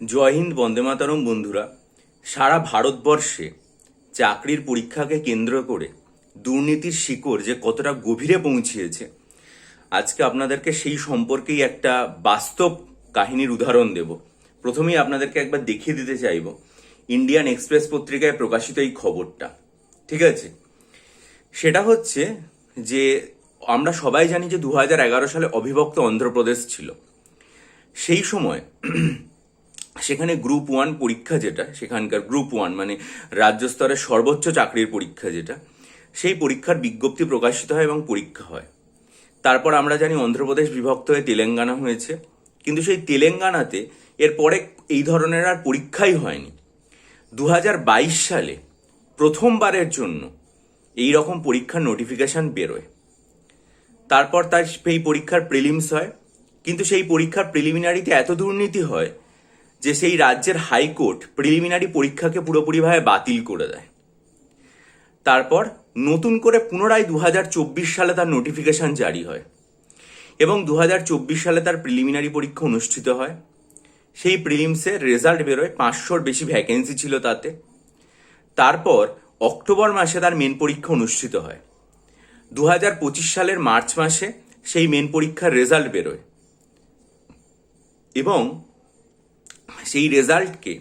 জয় হিন্দ, বন্দে মাতরম বন্ধুরা, সারা ভারতবর্ষে চাকরির পরীক্ষাকে কেন্দ্র করে দুর্নীতির শিকড় যে কতটা গভীরে পৌঁছিয়েছে, আজকে আপনাদেরকে সেই সম্পর্কেই একটা বাস্তব কাহিনীর উদাহরণ দেব। প্রথমেই আপনাদেরকে একবার দেখিয়ে দিতে চাইব, ইন্ডিয়ান এক্সপ্রেস পত্রিকায় প্রকাশিত এই খবরটা, ঠিক আছে? সেটা হচ্ছে যে, আমরা সবাই জানি যে দু হাজার এগারো সালে অবিভক্ত অন্ধ্রপ্রদেশ ছিল। সেই সময় সেখানে গ্রুপ ওয়ান পরীক্ষা যেটা, সেখানকার গ্রুপ ওয়ান মানে রাজ্য স্তরের সর্বোচ্চ চাকরির পরীক্ষা যেটা, সেই পরীক্ষার বিজ্ঞপ্তি প্রকাশিত হয় এবং পরীক্ষা হয়। তারপর আমরা জানি অন্ধ্রপ্রদেশ বিভক্ত হয়ে তেলেঙ্গানা হয়েছে, কিন্তু সেই তেলেঙ্গানাতে এরপরে এই ধরনের আর পরীক্ষাই হয়নি। দু হাজার বাইশ সালে প্রথমবারের জন্য এই রকম পরীক্ষার নোটিফিকেশন বেরোয়। তারপর তার সেই পরীক্ষার প্রিলিমস হয়, কিন্তু সেই পরীক্ষার প্রিলিমিনারিতে এত দুর্নীতি হয় যে সেই রাজ্যের হাইকোর্ট প্রিলিমিনারি পরীক্ষাকে পুরোপুরিভাবে বাতিল করে দেয়। তারপর নতুন করে পুনরায় দু হাজার চব্বিশ সালে তার নোটিফিকেশন জারি হয় এবং দু হাজার চব্বিশ সালে তার প্রিলিমিনারি পরীক্ষা অনুষ্ঠিত হয়। সেই প্রিলিমসের রেজাল্ট বেরোয় পাঁচশোর বেশি ভ্যাকেন্সি ছিল তাতে। তারপর অক্টোবর মাসে তার মেন পরীক্ষা অনুষ্ঠিত হয়। দু হাজার পঁচিশ সালের মার্চ মাসে সেই মেন পরীক্ষার রেজাল্ট বেরোয়। এবং সেই রেজাল্টকে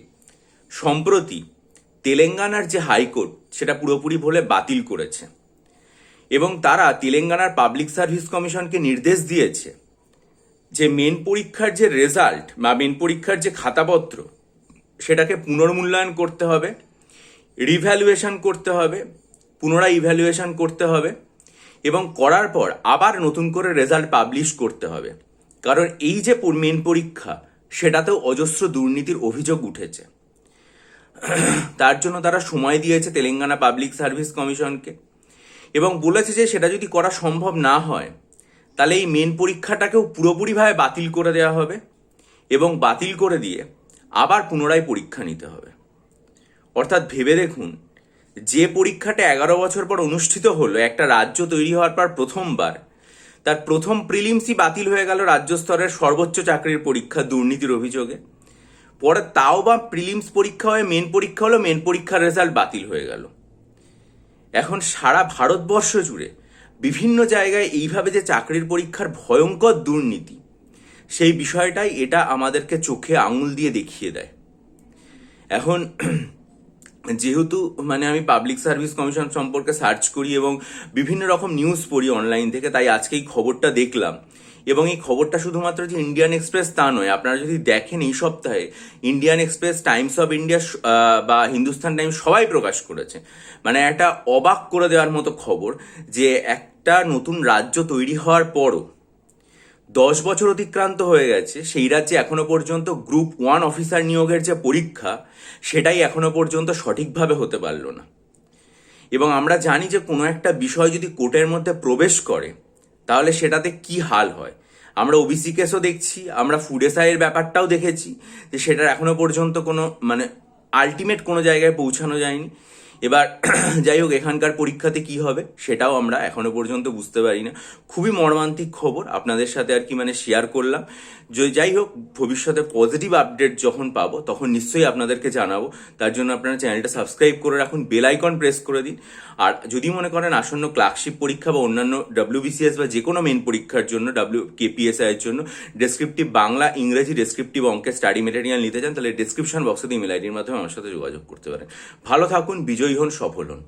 সম্প্রতি তেলেঙ্গানার যে হাইকোর্ট, সেটা পুরোপুরি বলে বাতিল করেছে। এবং তারা তেলেঙ্গানার পাবলিক সার্ভিস কমিশনকে নির্দেশ দিয়েছে যে মেন পরীক্ষার যে রেজাল্ট বা মেন পরীক্ষার যে খাতাপত্র, সেটাকে পুনর্মূল্যায়ন করতে হবে, রিভ্যালুয়েশন করতে হবে পুনরায় ইভ্যালুয়েশন করতে হবে এবং করার পর আবার নতুন করে রেজাল্ট পাবলিশ করতে হবে। কারণ এই যে মেন পরীক্ষা সেটাতেও অজস্র দুর্নীতির অভিযোগ উঠেছে। তার জন্য তারা সময় দিয়েছে তেলেঙ্গানা পাবলিক সার্ভিস কমিশনকে এবং বলেছে যে সেটা যদি করা সম্ভব না হয়, তাহলে এই মেন পরীক্ষাটাকেও পুরোপুরিভাবে বাতিল করে দেওয়া হবে এবং বাতিল করে দিয়ে আবার পুনরায় পরীক্ষা নিতে হবে। অর্থাৎ ভেবে দেখুন, যে পরীক্ষাটা এগারো বছর পর অনুষ্ঠিত হলো, একটা রাজ্য তৈরি হওয়ার পর প্রথমবার তার প্রথম প্রিলিমসই বাতিল হয়ে গেল রাজ্য স্তরের সর্বোচ্চ চাকরির পরীক্ষা দুর্নীতির অভিযোগে। পরে তাও বা প্রিলিমস পরীক্ষা হয়ে মেন পরীক্ষা হলো, মেন পরীক্ষার রেজাল্ট বাতিল হয়ে গেল। এখন সারা ভারতবর্ষ জুড়ে বিভিন্ন জায়গায় এইভাবে যে চাকরির পরীক্ষার ভয়ঙ্কর দুর্নীতি, সেই বিষয়টাই এটা আমাদেরকে চোখে আঙুল দিয়ে দেখিয়ে দেয়। এখন যেহেতু মানে আমি পাবলিক সার্ভিস কমিশন সম্পর্কে সার্চ করি এবং বিভিন্ন রকম নিউজ পড়ি অনলাইন থেকে, তাই আজকে এই খবরটা দেখলাম। এবং এই খবরটা শুধুমাত্র যে ইন্ডিয়ান এক্সপ্রেস তা নয়, আপনারা যদি দেখেন এই সপ্তাহে Indian Express Times of India বা হিন্দুস্তান টাইমস সবাই প্রকাশ করেছে। মানে একটা অবাক করে দেওয়ার মতো খবর যে একটা নতুন রাজ্য তৈরি হওয়ার পরও দশ বছর অতিক্রান্ত হয়ে গেছে, সেই রাজ্যে এখনও পর্যন্ত গ্রুপ ওয়ান অফিসার নিয়োগের যে পরীক্ষা, সেটাই এখনও পর্যন্ত সঠিকভাবে হতে পারল না। এবং আমরা জানি যে কোনো একটা বিষয় যদি কোর্টের মধ্যে প্রবেশ করে, তাহলে সেটাতে কি হাল হয়? আমরা ওবিসি কেসও দেখছি, আমরা ফুড ব্যাপারটাও দেখেছি যে সেটার এখনও পর্যন্ত কোনো মানে আলটিমেট কোনো জায়গায় পৌঁছানো যায়নি। এবার যাই হোক এখানকার পরীক্ষাতে কি হবে সেটাও আমরা এখনও পর্যন্ত বুঝতে পারি না খুবই মর্মান্তিক খবর, আপনাদের সাথে আর কি মানে শেয়ার করলাম। যাই হোক ভবিষ্যতে পজিটিভ আপডেট যখন পাবো, তখন নিশ্চয়ই আপনাদেরকে জানাব। তার জন্য আপনারা চ্যানেলটা সাবস্ক্রাইব করে রাখুন বেল আইকন প্রেস করে দিন। আর যদি মনে করেন আসন্ন ক্লার্কশিপ পরীক্ষা বা অন্যান্য ডাব্লিউবিসিএস বা যে কোনো মেন পরীক্ষার জন্য ডাব্লিউ কেপিএসআই এর জন্য ডেসক্রিপটিভ বাংলা, ইংরেজি ডেসক্রিপটিভ অঙ্কের স্টাডি মেটেরিয়াল নিতে চান, তাহলে ডেসক্রিপশন বক্সে ইমেল আইডির মাধ্যমে আমার সাথে যোগাযোগ করতে পারেন। ভালো থাকুন বিজয়ী হন সফল হন